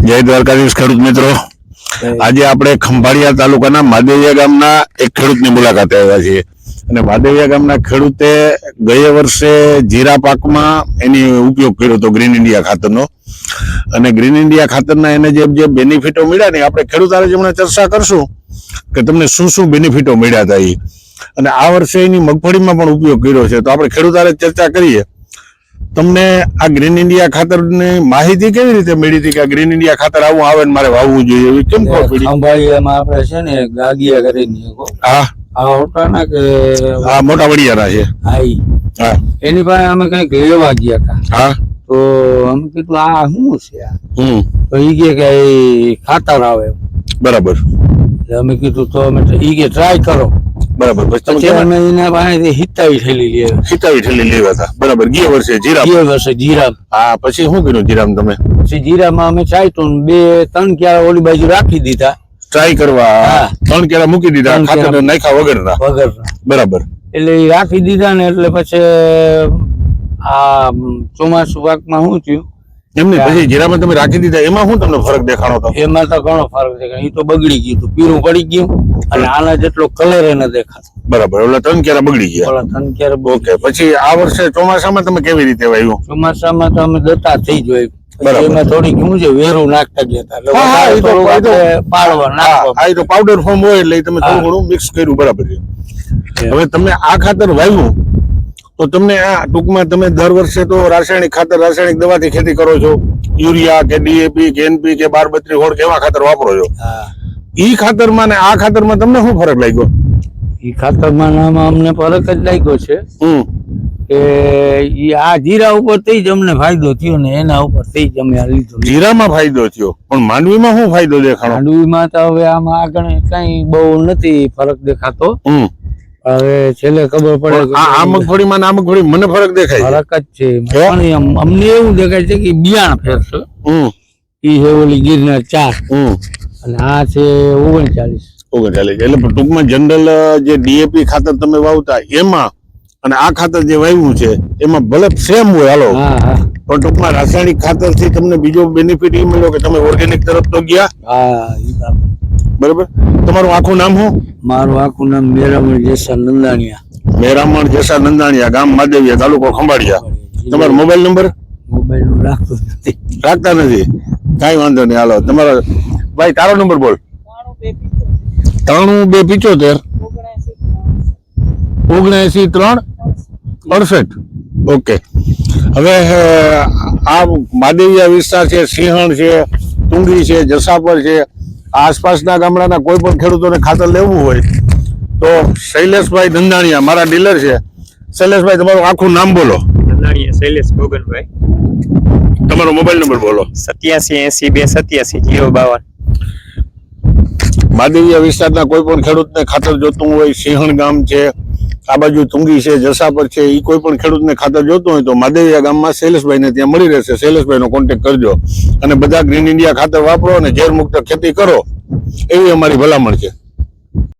જય દ્વારકાધીશ ખેડૂત મિત્રો. આજે આપણે ખંભાળિયા તાલુકાના માદેવિયા ગામના એક ખેડૂતની મુલાકાતે આવ્યા છીએ. અને માદેવિયા ગામના ખેડૂતે ગયા વર્ષે જીરા પાકમાં એની ઉપયોગ કર્યો હતો ગ્રીન ઇન્ડિયા ખાતરનો. અને ગ્રીન ઇન્ડિયા ખાતરના એને જે જે બેનિફિટો મળ્યા ને આપણે ખેડૂત હમણાં ચર્ચા કરશું કે તમને શું શું બેનિફિટો મળ્યા હતા એ અને આ વર્ષે એની મગફળીમાં પણ ઉપયોગ કર્યો છે. તો આપણે ખેડૂત ચર્ચા કરીએ. તમને આ ગ્રીન ઇન્ડિયા ખાતરની માહિતી કેવી રીતે મળી હતી કે ગ્રીન ઇન્ડિયા ખાતર આવું આવે ને મારે વાવવું જોઈએ એવી કેમ ખબર પડી? ખંભાળિયામાં આપણે છે ને ગાગિયા કરીને હા. આ ઓટાના કે હા મોટા વડિયાના છે. હા એની પાસે અમે કંઈક લેવા ગયા હતા. હા. તો અમે કીધું આ શું છે હમ. તો ઈ કે કે ઈ ખાતર આવે. બરાબર. અમે કીધું તો અમે ઈ કે ટ્રાય કરો. બરાબર. પછી તમે પછી અમે એના પાસેથી હિતાવી થેલી હિતાવી લેવા હતા. બરાબર. ગયા વર્ષે જીરા બે વર્ષે જીરા હા પછી શું કર્યું જીરામ તમે? પછી જીરામાં અમે ચાયતું તો બે ત્રણ ક્યારે ઓલી બાજુ રાખી દીધા. ટ્રાય કરવા? ત્રણ કેરા મૂકી દીધા ખાતર. નાખ્યા વગરના? વગર બરાબર. એટલે રાખી દીધા ને એટલે પછી આ ચોમાસું પાકમાં શું થયું? એમને પછી જીરામાં તમે રાખી દીધા એમાં શું તમને ફરક દેખાણો હતો? એમાં તો ઘણો ફરક છે એ તો બગડી ગયું હતું પીરું પડી ગયું અને આના જેટલો કલર એને દેખાતો. બરાબર એટલે ત્રણ કેરા બગડી ગયા? ઓલા ત્રણ ક્યારે ઓકે પછી આ વર્ષે ચોમાસામાં તમે કેવી રીતે વાવ્યું ચોમાસામાં તો અમે દત્તા થઈ જોઈ બરાબર. એમાં થોડીક છે વેરું નાખતા ગયા હતા. પાડવા નાખવા એ તો પાવડર ફોર્મ હોય એટલે તમે થોડું ઘણું મિક્સ કર્યું બરાબર છે. હવે તમે આ ખાતર વાવ્યું તો તમને આ ટૂંકમાં તમે દર વર્ષે તો રાસાયણિક ખાતર રાસાયણિક દવાથી ખેતી કરો છો. યુરિયા કે ડીએપી કે એનપી કે બાર બત્રી હોળ કેવા ખાતર વાપરો છો. હા. ઈ ખાતરમાં ને આ ખાતરમાં તમને શું ફરક લાગ્યો? ઈ ખાતરમાં નામાં અમને ફરક જ લાગ્યો છે કે ઈ આ જીરા ઉપરથી જ અમને ફાયદો થયો ને એના ઉપરથી જ અમે લીધો. જીરામાં ફાયદો થયો. પણ માંડવીમાં શું ફાયદો દેખાણો? માંડવીમાં તો હવે આમાં આગળ કઈ બહુ નથી ફરક દેખાતો. હમ. હવે છેલ્લે ખબર પડે આ મગફળીમાં આ મગફળી મને ફરક દેખાય ફરક જ છે. પણ અમને એવું દેખાય છે કે બિયાણ ફેરશે. હમ. ઈ છે ઓલી ગીરના ચાર. અને આ છે ઓગણચાલીસ. ઓગણચાલીસ. એટલે ટૂંકમાં જનરલ જે ડીએપી ખાતર તમે વાવતા એમાં અને આ ખાતર જે વાવ્યું છે એમાં ભલે સેમ હોય હાલો. પણ ટૂંકમાં રાસાયણિક ખાતરથી તમને બીજો બેનિફિટ એ મળ્યો કે તમે ઓર્ગેનિક તરફ તો ગયા. બરાબર? તમારું આખું નામ શું? મારું આખું નામ મેરામણ જેસા નંદાણિયા. મેરામણ જેસા નંદાણિયા ગામ માદેવિયા તાલુકો ખંભાળિયા. તમારો મોબાઈલ નંબર? મોબાઈલનું રાખતો નથી. રાખતા નથી? કાંઈ વાંધો નહીં હાલો. તમારો ભાઈ તારો નંબર બોલ. ત્રાણું બે પિચોતેર. ઓગણએસી ત્રણ અડસઠ. ઓકે. હવે આ માદેવિયા વિસ્તાર છે સિંહણ છે ટુંગી છે જસાપર છે આસપાસના ગામડાના કોઈ પણ ખેડૂતોને ખાતર લેવું હોય તો શૈલેષભાઈ ધંધાણીયા મારા ડીલર છે. શૈલેષભાઈ તમારું આખું નામ બોલો. ધંધાણીયા શૈલેષ ગોગનભાઈ. તમારો મોબાઈલ નંબર બોલો. સત્યાસી એસી બે સત્યાસી જીરો બાવન. માદેવીયા વિસ્તારના કોઈ પણ ખેડૂતને ખાતર જોતું હોય સિંહણ ગામ છે આ બાજુ તુંગી છે, જસાપર છે એ કોઈ પણ ખેડૂતને ખાતર જોતું હોય તો માદેવિયા ગામમાં શૈલેષભાઈને ત્યાં મળી રહેશે. શૈલેષભાઈનો કોન્ટેક્ટ કરજો. અને બધા ગ્રીન ઇન્ડિયા ખાતર વાપરો અને ઝેર મુક્ત ખેતી કરો. એવી અમારી ભલામણ છે.